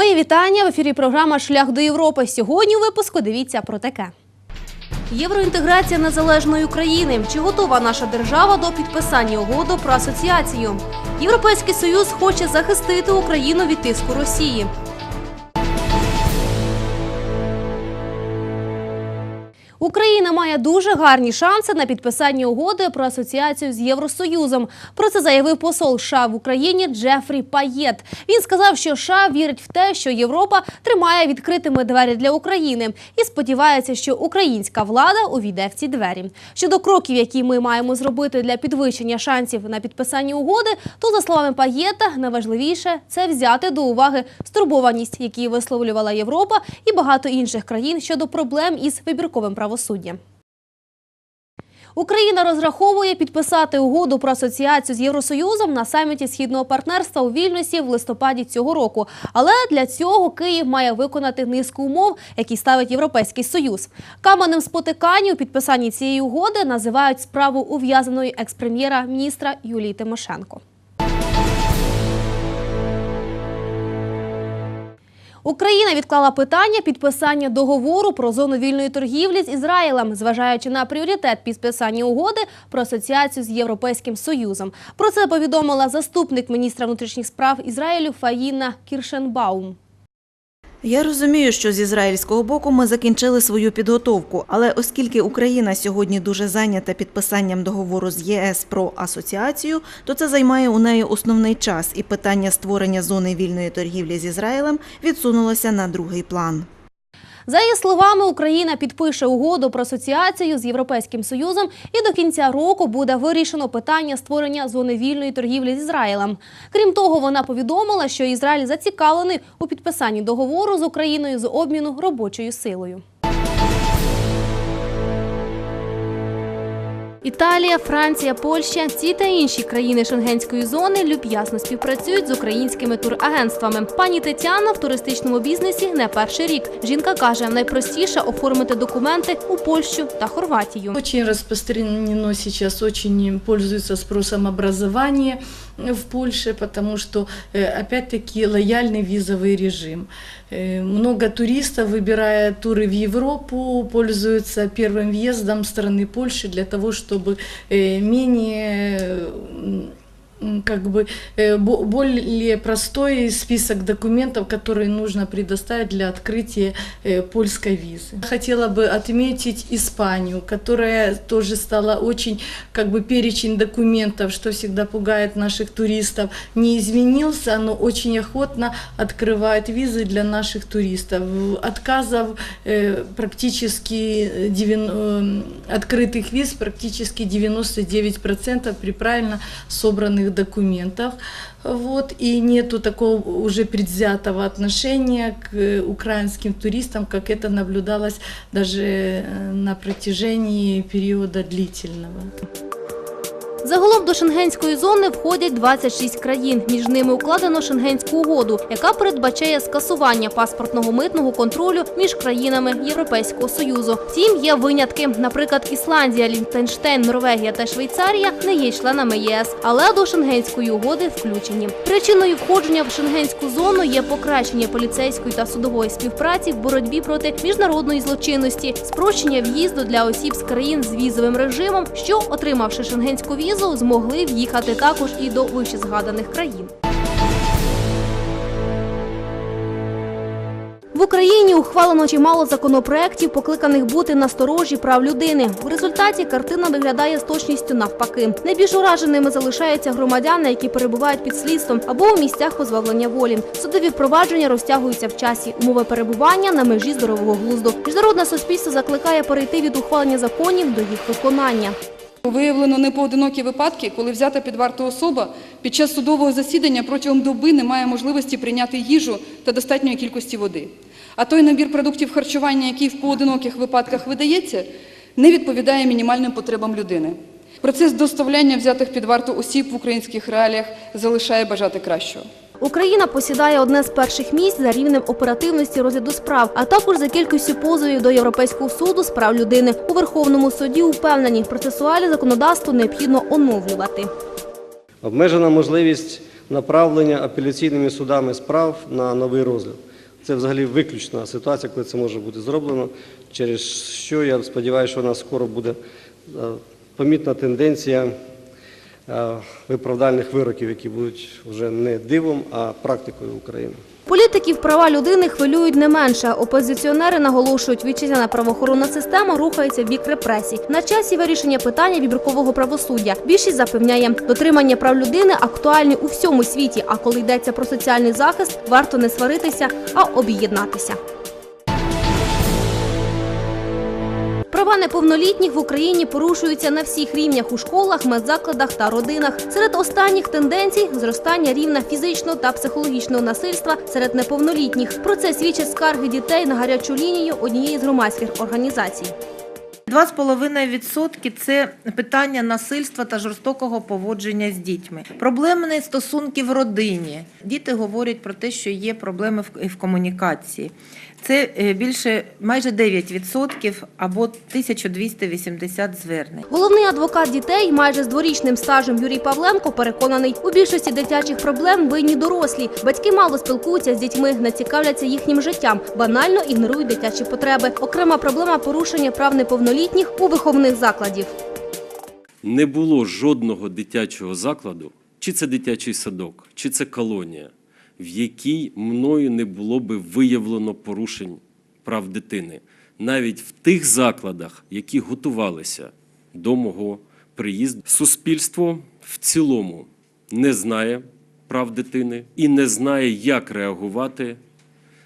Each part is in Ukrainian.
вітання в ефірі. Програма Шлях до Європи. Сьогодні у випуску дивіться про таке. Євроінтеграція незалежної України. Чи готова наша держава до підписання угоди про асоціацію? Європейський союз хоче захистити Україну від тиску Росії. Україна має дуже гарні шанси на підписання угоди про асоціацію з Євросоюзом. Про це заявив посол США в Україні Джефрі Паєт. Він сказав, що США вірить в те, що Європа тримає відкритими двері для України і сподівається, що українська влада увійде в ці двері. Щодо кроків, які ми маємо зробити для підвищення шансів на підписання угоди, то за словами Паєта, найважливіше це взяти до уваги стурбованість, які висловлювала Європа і багато інших країн щодо проблем із вибірковим правосуддям. Україна розраховує підписати угоду про асоціацію з Євросоюзом на саміті східного партнерства у Вільнюсі в листопаді цього року. Але для цього Київ має виконати низку умов, які ставить Європейський Союз. Каменем спотикання у підписанні цієї угоди називають справу ув'язаної експрем'єра міністра Юлії Тимошенко. Україна відклала питання підписання договору про зону вільної торгівлі з Ізраїлем, зважаючи на пріоритет підписання угоди про асоціацію з Європейським Союзом. Про це повідомила заступник міністра внутрішніх справ Ізраїлю Фаїна Кіршенбаум. Я розумію, що з ізраїльського боку ми закінчили свою підготовку, але оскільки Україна сьогодні дуже зайнята підписанням договору з ЄС про асоціацію, то це займає у неї основний час, і питання створення зони вільної торгівлі з Ізраїлем відсунулося на другий план. За її словами, Україна підпише угоду про асоціацію з Європейським Союзом і до кінця року буде вирішено питання створення зони вільної торгівлі з Ізраїлем. Крім того, вона повідомила, що Ізраїль зацікавлений у підписанні договору з Україною з обміну робочою силою. Італія, Франція, Польща, ці та інші країни шенгенської зони люб'язно співпрацюють з українськими турагентствами. Пані Тетяна в туристичному бізнесі не перший рік. Жінка каже, найпростіше оформити документи у Польщу та Хорватію. Дуже распространено зараз, дуже пользуется спросом образование в Польше, потому что, э, опять-таки, лояльный визовый режим. Э, Много туристов, выбирая туры в Европу, пользуются первым въездом страны Польши для того, чтобы э, менее м, м, как бы э, бо- более простой список документов, которые нужно предоставить для открытия э, польской визы. Хотела бы отметить Испанию, которая тоже стала очень, как бы перечень документов, что всегда пугает наших туристов, не изменился, но очень охотно открывает визы для наших туристов. Отказов э, практически 90, э, открытых виз практически 99% при правильно собранных документах. Вот, и нету такого уже предвзятого отношения к э, украинским туристам, как это наблюдалось даже э, на протяжении периода длительного. Загалом до шенгенської зони входять 26 країн. Між ними укладено шенгенську угоду, яка передбачає скасування паспортного митного контролю між країнами Європейського союзу. Втім, є винятки. Наприклад, Ісландія, Ліхтенштейн, Норвегія та Швейцарія не є членами ЄС, але до шенгенської угоди включені. Причиною входження в шенгенську зону є покращення поліцейської та судової співпраці в боротьбі проти міжнародної злочинності, спрощення в'їзду для осіб з країн з візовим режимом, що, отримавши шенгенську візу, змогли в'їхати також і до вищезгаданих країн. В Україні ухвалено чимало законопроєктів, покликаних бути насторожі прав людини. В результаті картина виглядає з точністю навпаки. Найбільш ураженими залишаються громадяни, які перебувають під слідством або у місцях позбавлення волі. Судові впровадження розтягуються в часі. Умови перебування на межі здорового глузду. Міжнародне суспільство закликає перейти від ухвалення законів до їх виконання. Виявлено непоодинокі випадки, коли взята під варту особа під час судового засідання протягом доби не має можливості прийняти їжу та достатньої кількості води. А той набір продуктів харчування, який в поодиноких випадках видається, не відповідає мінімальним потребам людини. Процес доставляння взятих під варту осіб в українських реаліях залишає бажати кращого. Україна посідає одне з перших місць за рівнем оперативності розгляду справ, а також за кількістю позовів до Європейського суду з прав людини. У Верховному суді упевнені, процесуальне законодавство необхідно оновлювати. Обмежена можливість направлення апеляційними судами справ на новий розгляд. Це взагалі виключна ситуація, коли це може бути зроблено, через що я сподіваюся, що у нас скоро буде е, помітна тенденція виправдальних вироків, які будуть вже не дивом, а практикою України. Політиків права людини хвилюють не менше. Опозиціонери наголошують, вітчизняна правоохоронна система рухається в бік репресій. На часі вирішення питання вібіркового правосуддя. Більшість запевняє, дотримання прав людини актуальні у всьому світі. А коли йдеться про соціальний захист, варто не сваритися, а об'єднатися. Права неповнолітніх в Україні порушуються на всіх рівнях у школах, медзакладах та родинах. Серед останніх тенденцій зростання рівня фізичного та психологічного насильства серед неповнолітніх. Про це свідчать скарги дітей на гарячу лінію однієї з громадських організацій. 2,5% – це питання насильства та жорстокого поводження з дітьми. Проблемні стосунки в родині. Діти говорять про те, що є проблеми в- комунікації. Це е, більше майже 9% або 1280 звернень. Головний адвокат дітей, майже з дворічним стажем Юрій Павленко, переконаний, у більшості дитячих проблем винні дорослі. Батьки мало спілкуються з дітьми, не цікавляться їхнім життям, банально ігнорують дитячі потреби. Окрема проблема порушення прав неповнолітніх у виховних закладів. не було жодного дитячого закладу, чи це дитячий садок, чи це колонія, в якій мною не було би виявлено порушень прав дитини. Навіть в тих закладах, які готувалися до мого приїзду, суспільство в цілому не знає прав дитини і не знає, як реагувати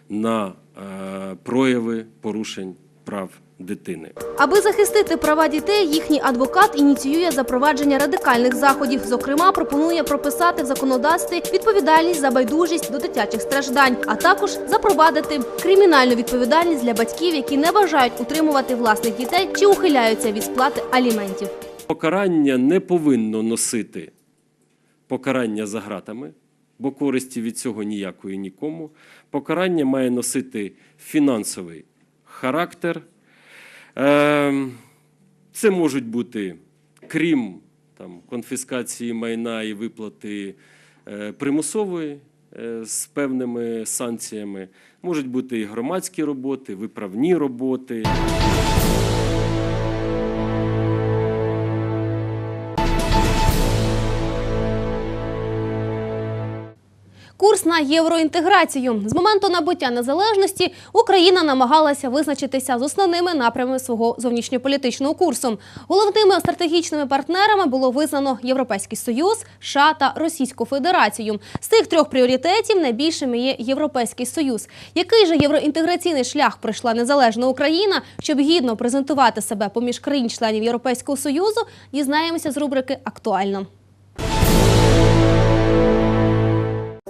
на е, прояви порушень прав дитини. Аби захистити права дітей, їхній адвокат ініціює запровадження радикальних заходів. Зокрема, пропонує прописати в законодавстві відповідальність за байдужість до дитячих страждань, а також запровадити кримінальну відповідальність для батьків, які не бажають утримувати власних дітей чи ухиляються від сплати аліментів. Покарання не повинно носити покарання за ґратами, бо користі від цього ніякої нікому. Покарання має носити фінансовий характер. Ем, Це можуть бути, крім там, конфіскації майна і виплати е, примусової е, з певними санкціями, можуть бути і громадські роботи, виправні роботи. На євроінтеграцію з моменту набуття незалежності Україна намагалася визначитися з основними напрямами свого зовнішньополітичного курсу. Головними стратегічними партнерами було визнано Європейський Союз, США та Російську Федерацію. З цих трьох пріоритетів найбільшими є Європейський Союз. Який же євроінтеграційний шлях пройшла незалежна Україна, щоб гідно презентувати себе поміж країн-членів Європейського Союзу, дізнаємося з рубрики Актуально.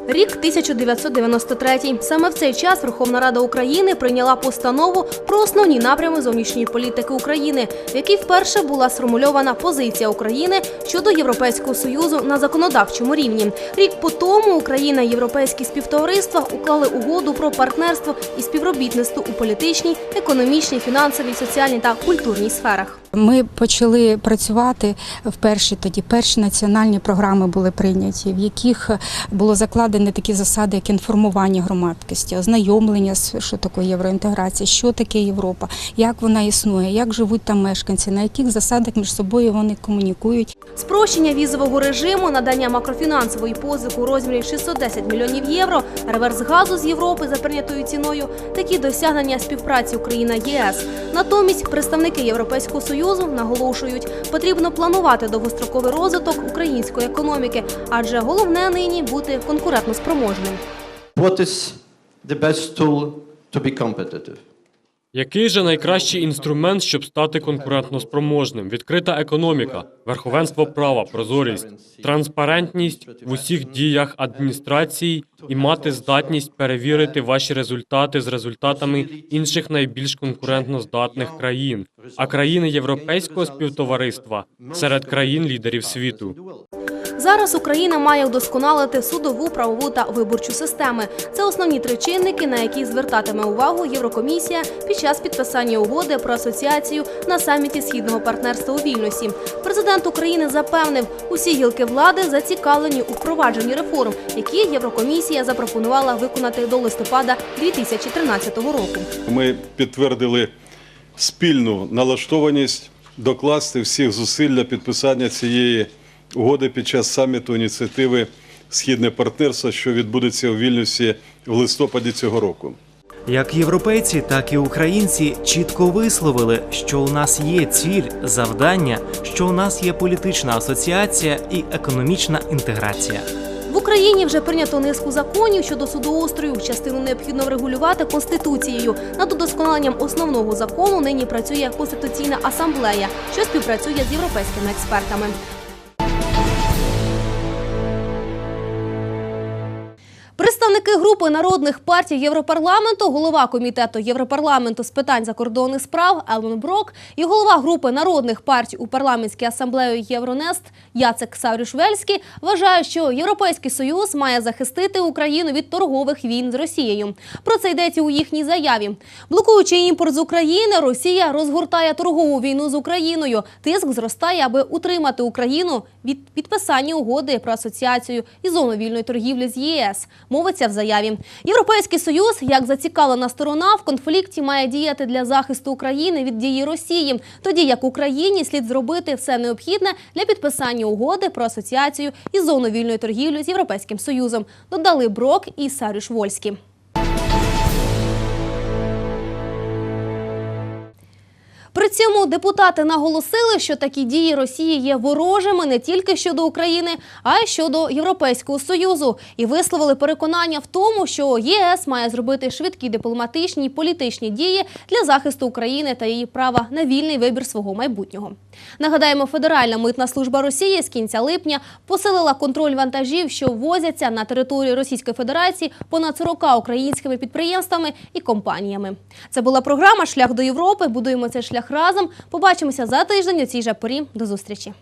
Рік 1993. Саме в цей час Верховна Рада України прийняла постанову про основні напрями зовнішньої політики України, в якій вперше була сформульована позиція України щодо Європейського союзу на законодавчому рівні. Рік по тому Україна і європейські співтовариства уклали угоду про партнерство і співробітництво у політичній, економічній, фінансовій, соціальній та культурній сферах. Ми почали працювати вперше тоді. Перші національні програми були прийняті, в яких було закладені такі засади, як інформування громадськості, ознайомлення що таке євроінтеграція, що таке Європа, як вона існує, як живуть там мешканці, на яких засадах між собою вони комунікують. Спрощення візового режиму, надання макрофінансової позики у розмірі 610 мільйонів євро, реверс газу з Європи за прийнятою ціною – такі досягнення співпраці Україна-ЄС. Натомість представники Європейського союзу наголошують, потрібно планувати довгостроковий розвиток української економіки, адже головне нині бути конкурентноспроможним. What is the best tool to be competitive? Який же найкращий інструмент, щоб стати конкурентноспроможним? Відкрита економіка, верховенство права, прозорість, транспарентність в усіх діях адміністрації і мати здатність перевірити ваші результати з результатами інших найбільш конкурентно здатних країн, а країни європейського співтовариства серед країн лідерів світу. Зараз Україна має удосконалити судову, правову та виборчу системи. Це основні три чинники, на які звертатиме увагу Єврокомісія під час підписання угоди про асоціацію на саміті східного партнерства у Вільнюсі. Президент України запевнив, усі гілки влади зацікавлені у впровадженні реформ, які Єврокомісія запропонувала виконати до листопада 2013 року. Ми підтвердили спільну налаштованість докласти всіх зусиль для підписання цієї угоди під час саміту ініціативи Східне партнерство, що відбудеться у Вільнюсі в листопаді цього року. Як європейці, так і українці чітко висловили, що у нас є ціль, завдання, що у нас є політична асоціація і економічна інтеграція. В Україні вже прийнято низку законів щодо судоустрою. Частину необхідно врегулювати конституцією. Над удосконаленням основного закону нині працює конституційна асамблея, що співпрацює з європейськими експертами. Представники групи народних партій Європарламенту, голова комітету Європарламенту з питань закордонних справ Елмон Брок і голова групи народних партій у парламентській асамблеї Євронест Яцек Саврюшвельський вважають, що Європейський Союз має захистити Україну від торгових війн з Росією. Про це йдеться у їхній заяві. Блокуючи імпорт з України, Росія розгортає торгову війну з Україною. Тиск зростає, аби утримати Україну від підписання угоди про асоціацію і зону вільної торгівлі з ЄС. Мовиться в заяві. Європейський союз, як зацікавлена сторона, в конфлікті має діяти для захисту України від дії Росії, тоді як Україні слід зробити все необхідне для підписання угоди про асоціацію і зону вільної торгівлі з Європейським Союзом. Додали Брок і Сарюш Вольський. При цьому депутати наголосили, що такі дії Росії є ворожими не тільки щодо України, а й щодо Європейського союзу, і висловили переконання в тому, що ЄС має зробити швидкі дипломатичні і політичні дії для захисту України та її права на вільний вибір свого майбутнього. Нагадаємо, Федеральна митна служба Росії з кінця липня посилила контроль вантажів, що ввозяться на територію Російської Федерації понад 40 українськими підприємствами і компаніями. Це була програма Шлях до Європи. Будуємо цей шлях разом. Побачимося за тиждень у цій же порі. До зустрічі.